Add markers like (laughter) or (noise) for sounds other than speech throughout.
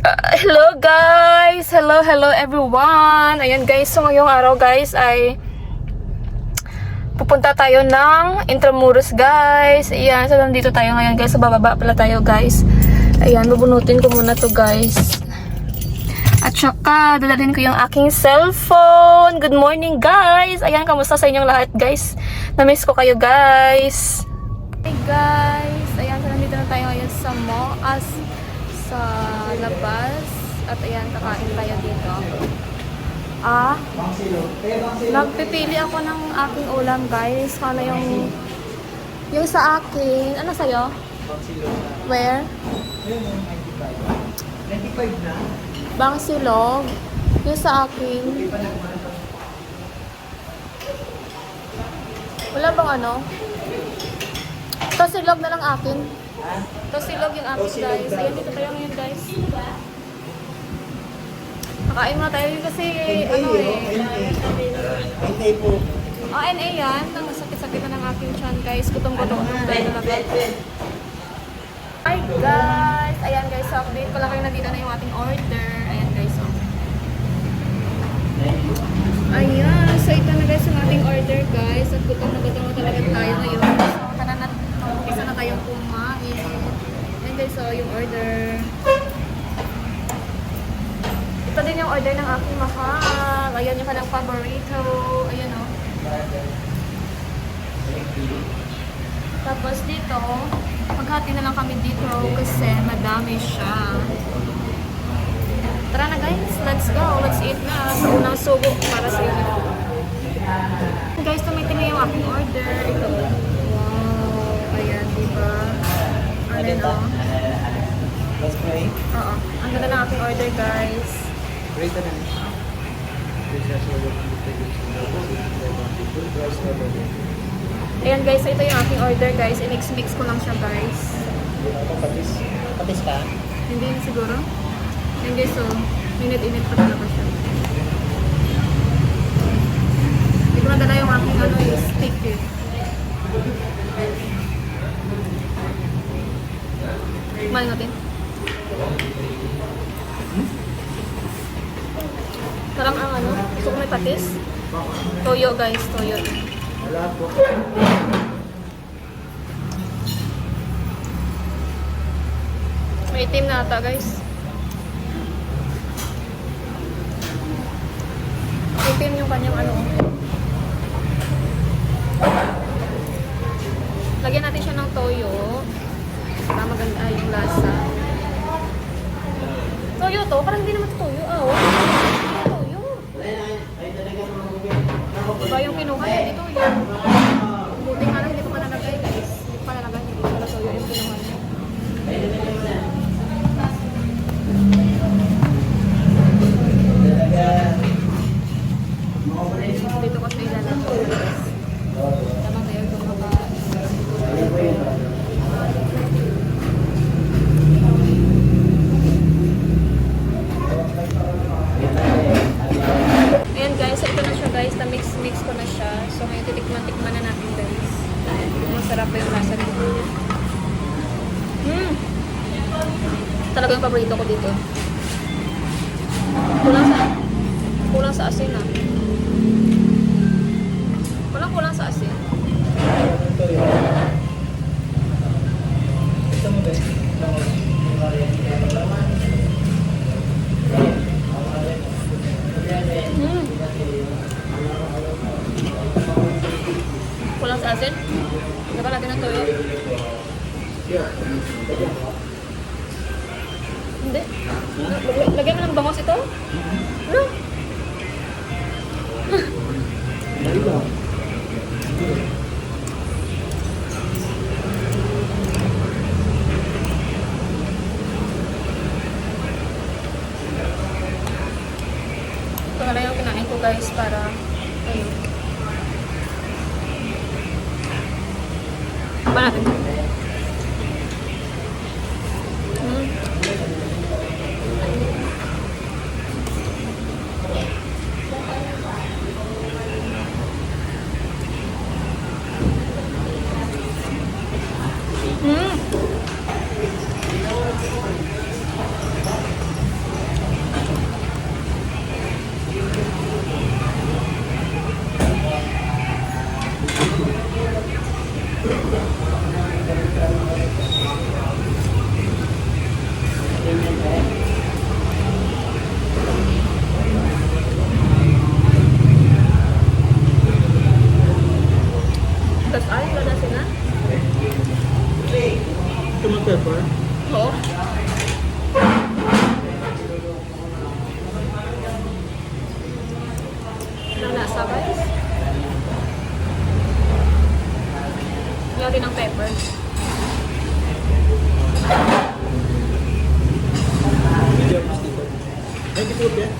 Uh, hello guys! Hello, hello everyone! Ayan guys, so ngayong araw guys ay pupunta tayo ng Intramuros guys. Ayan, so nandito tayo ngayon guys. Sa bababa pala tayo guys. Ayan, bubunutin ko muna to guys. At saka, dalalhin ko yung aking cellphone. Good morning guys! Ayan, kamusta sa inyong lahat guys? Na-miss ko kayo guys. Hey guys! Ayan, so nandito na tayo ngayon sa Moas sa labas. At ayan, kakain tayo dito. Ah, nagpipili ako ng aking ulam guys. Kala yung yung sa akin. Ano sa'yo? Where? 25 na? Bang. Yung sa akin. Wala bang ano? To silog na lang akin. To silog yung akin guys. Ayan, dito tayo ngayon guys. Kakain muna tayo kasi ano eh. Hintay po. Ah, NA yan. Nang sakit-sakit na ng aking chan guys. Gutong-gutong ng tayo talaga. Hi guys! Ayan guys, so update ko lang kayo na dito na yung ating order. Ayan guys, so. Ayan, so ito na guys yung ating order guys. At gutom na gutom na talaga tayo ngayon. So, tara na, isa na tayong kumain. Ayan guys, so yung order. Ito din yung order ng aking mahal. Ayan yung kanyang paborito. Ayan o. Tapos dito, maghati na lang kami dito kasi madami siya. Tara na guys, let's go. Let's eat na. Sa unang sugo para sa inyo. Guys, tumitin na yung aking order. Ito. Wow. Ayan, diba? Ano no? Let's pray. Oo. Ang ganda ng aking order guys. Pray ka na. Ayan guys, so ito yung aking order guys. I-mix-mix ko lang siya guys. Patis. Patis ka? Hindi siguro. Ayan guys, so minute-init pa talaga siya. Hindi ko nadala yung aking ano, yung stick eh. Kumain natin. Parang ang ano, gusto ko may patis. Toyo guys, toyo. Wala po. May itim na ata guys. Itim yung kanyang ano. Lagyan natin siya ng toyo. Para maganda yung lasa. Toyo to? Parang hindi naman to toyo. Ah, oh. Toyo. Iba yung kinuha niya. Di toyo. Buti nga lang hindi ko pa nalagay guys. Hindi ko pa nalagay. Hindi ko pala toyo yung kinuha niya. Dito ko sa ilalagay. Tamang kayo kumakain. Ayan guys, so ito na siya guys. Na-mix-mix ko na siya. So ngayon titikman-tikman na natin guys. Masarap pa yung lasa nito. Hmm! Talaga yung paborito ko dito. Kulang sa kulang sa asin ah. Yung tem que poder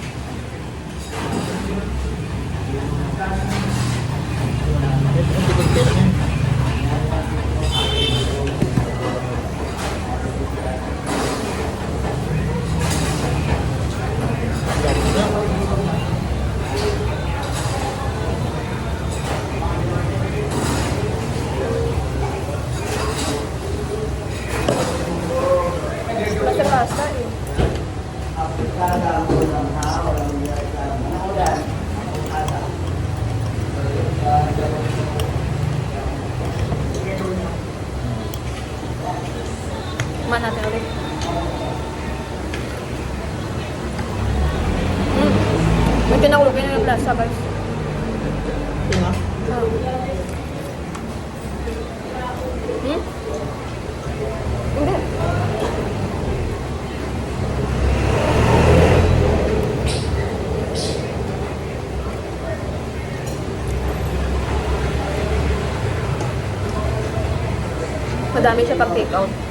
Madami siya pag take out.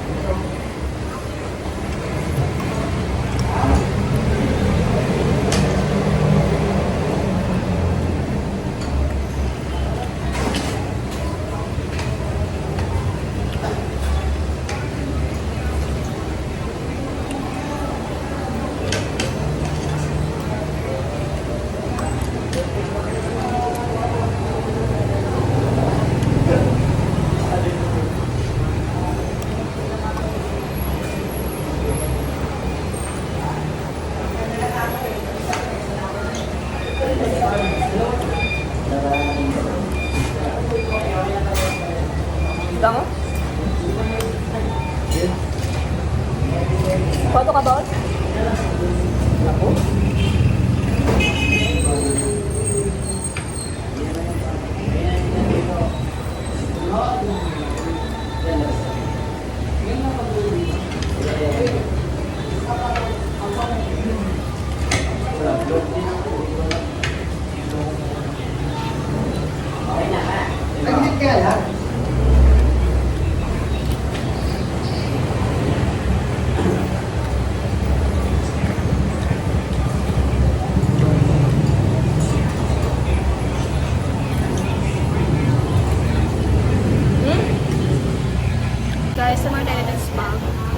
Sa mga Delitan Spa.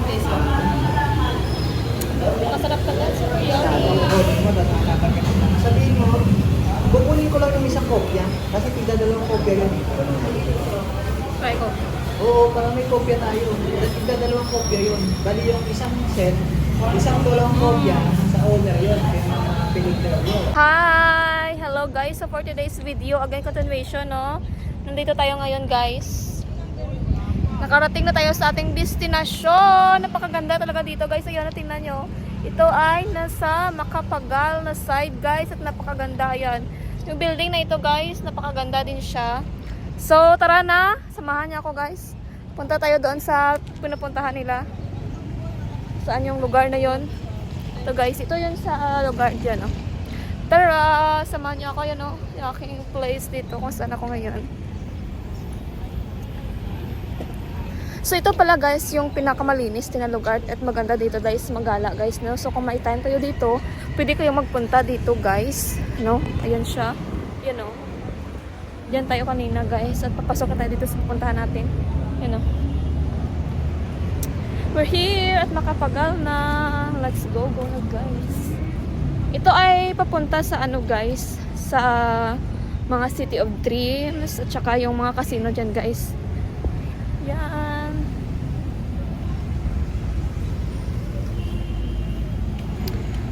Okay, so. Masarap ka. Super yummy. Sabihin mo, kukunin ko lang ng isang kopya kasi tigda dalawang kopya yun. Try ko. Oo, para may kopya tayo. Tigda dalawang kopya yun. Bali yung isang set, isang dalawang kopya sa owner yun. Hi! Hello guys! So for today's video, again continuation, no? Nandito tayo ngayon guys. Nakarating na tayo sa ating destinasyon. Napakaganda talaga dito guys. Ayan, tingnan nyo. Ito ay nasa Makapagal na side guys. At napakaganda yan. Yung building na ito guys, napakaganda din siya. So tara na, samahan niyo ako guys. Punta tayo doon sa pinupuntahan nila. Saan yung lugar na yon? Ito guys, ito yun sa uh, lugar dyan. Oh. Tara, samahan niyo ako yun, oh, yung aking place dito kung saan ako ngayon. So ito pala guys, yung pinakamalinis na lugar at maganda dito guys, magala guys, no? So kung may time kayo dito, pwede kayo magpunta dito guys, no? Ayan siya. Yan oh. Diyan tayo kanina guys at papasok tayo dito sa pupuntahan natin. Yan oh. We're here at Makapagal na. Let's go, go na guys. Ito ay papunta sa ano guys, sa mga City of Dreams at saka yung mga casino dyan guys. Yan.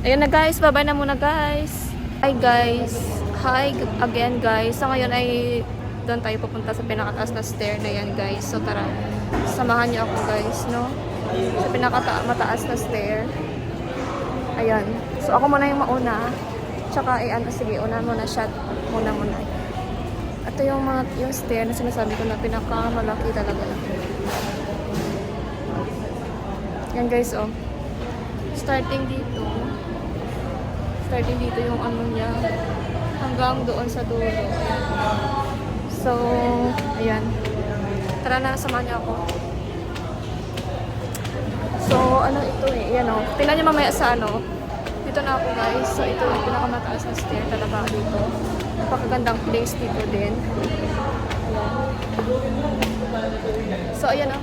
Ayun na guys, bye-bye na muna guys. Hi guys. Hi again guys. So ngayon ay doon tayo pupunta sa pinakataas na stair na yan guys. So tara, samahan niyo ako guys, no? Sa pinakamataas na stair. Ayan. So ako muna yung mauna. Tsaka ay ano, sige, una muna shot. Muna muna. Ito yung mga yung stair na sinasabi ko na pinakamalaki talaga. Yan guys, oh. Starting dito. Starting dito yung ano niya. Hanggang doon sa dulo. Ayan. So, ayan. Tara na, samahan niyo ako. So, ano ito eh. Yan oh. Tingnan niyo mamaya sa ano. nandito na ako guys. So, ito yung pinakamataas na stair talaga dito. Napakagandang place dito din. Ayan. So, ayan o.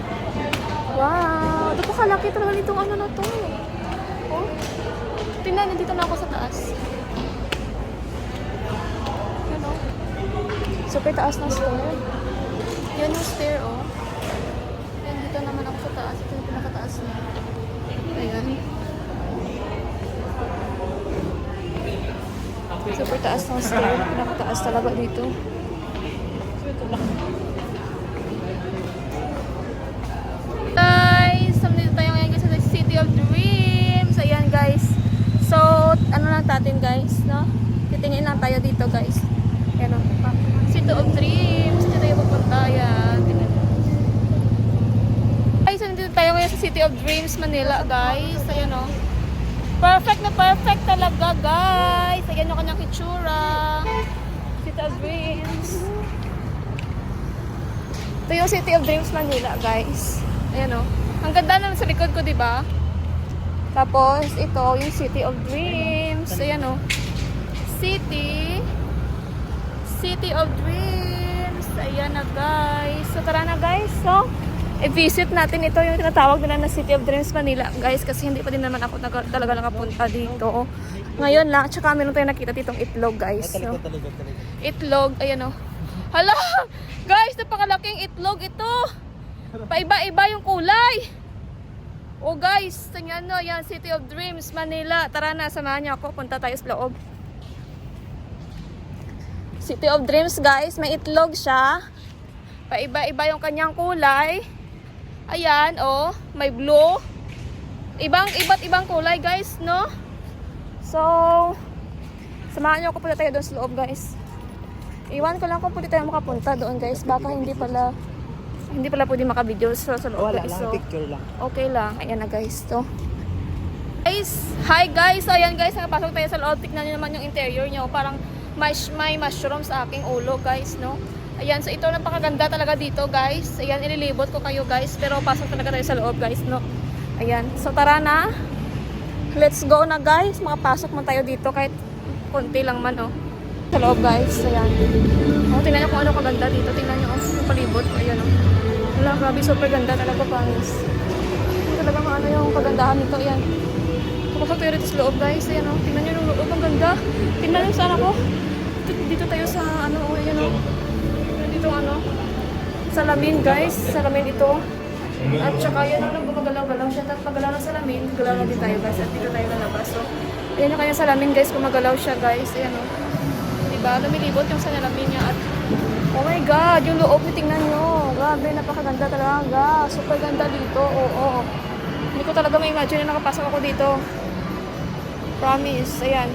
Wow! Ito kalaki talaga nitong ano na to. Oh. Tingnan, nandito na ako sa taas. Yan o. Super taas na stair. Yan yung stair oh. Yan, dito naman ako sa taas. Ito yung pinakataas na. Ayan. Super taas ng stair. Pinakataas talaga dito. Guys, guys, no? Titingin lang tayo dito guys. Ayan o. City of Dreams. Dito tayo pupunta. Ayan. Tingnan. Guys, nandito tayo ngayon sa City of Dreams, Manila guys. Ayan o. Perfect na perfect talaga guys. Ayan yung kanyang kitsura. City of Dreams. Ito yung City of Dreams Manila, guys. Ayan o. Ang ganda naman sa likod ko, di ba? Tapos, ito yung City of Dreams. Ayan o. City. City of Dreams. Ayan na, guys. So, tara na, guys. So, i-visit natin ito yung tinatawag nila na City of Dreams Manila, guys. Kasi hindi pa din naman ako nag- talaga nakapunta dito. Ngayon lang. Tsaka meron tayong nakita ditong itlog, guys. So, itlog. Ayan o. Hala! (laughs) Guys, napakalaking itlog ito. Paiba-iba yung kulay. Oh guys, tingnan nyo. Yan, City of Dreams, Manila. Tara na, samahan niyo ako. Punta tayo sa loob. City of Dreams, guys. May itlog siya. Paiba-iba yung kanyang kulay. Ayan, oh. May blue. Ibang, iba't ibang kulay, guys, no? So, samahan niyo ako punta tayo doon sa loob, guys. Iwan ko lang kung pwede tayo makapunta doon guys. Baka hindi pala hindi pala pwede maka-video sa, sa loob. Wala lang, So, picture lang. okay lang. Ayan na guys. To. Guys, hi guys. So, ayan guys, nakapasok tayo sa loob. Tignan niyo naman yung interior niyo. Parang may, may mushroom sa aking ulo guys, no? Ayan, so ito napakaganda talaga dito guys. Ayan, ililibot ko kayo guys. Pero pasok talaga tayo sa loob guys, no? Ayan, so tara na. Let's go na guys. Makapasok man tayo dito kahit konti lang man, oh. Sa loob guys, ayan. Oh, tingnan niyo kung ano kaganda dito. Tingnan niyo, oh, palibot. Ayan, oh. Wala, grabe, super ganda talaga, promise. Talaga ano yung kagandahan nito, ayan. Kapag sa loob guys, ayan, oh. Tingnan niyo yung loob, ang ganda. Tingnan niyo saan ako. Dito, dito tayo sa, ano, oh, ayan, oh. Dito, ano, salamin guys, salamin ito. At saka yan ano, gumagalaw-galaw siya. Tapos pagalaw ng salamin, galaw na din tayo guys. At dito tayo lalabas. So, ayan yung kanyang salamin guys, gumagalaw siya guys. Ayan o. Diba? Lumilibot yung salamin niya. At, oh my god, yung loob niyo, tingnan nyo. Grabe, napakaganda talaga. Super ganda dito. Oo. Hindi ko talaga ma-imagine na nakapasok ako dito. Promise. Ayan.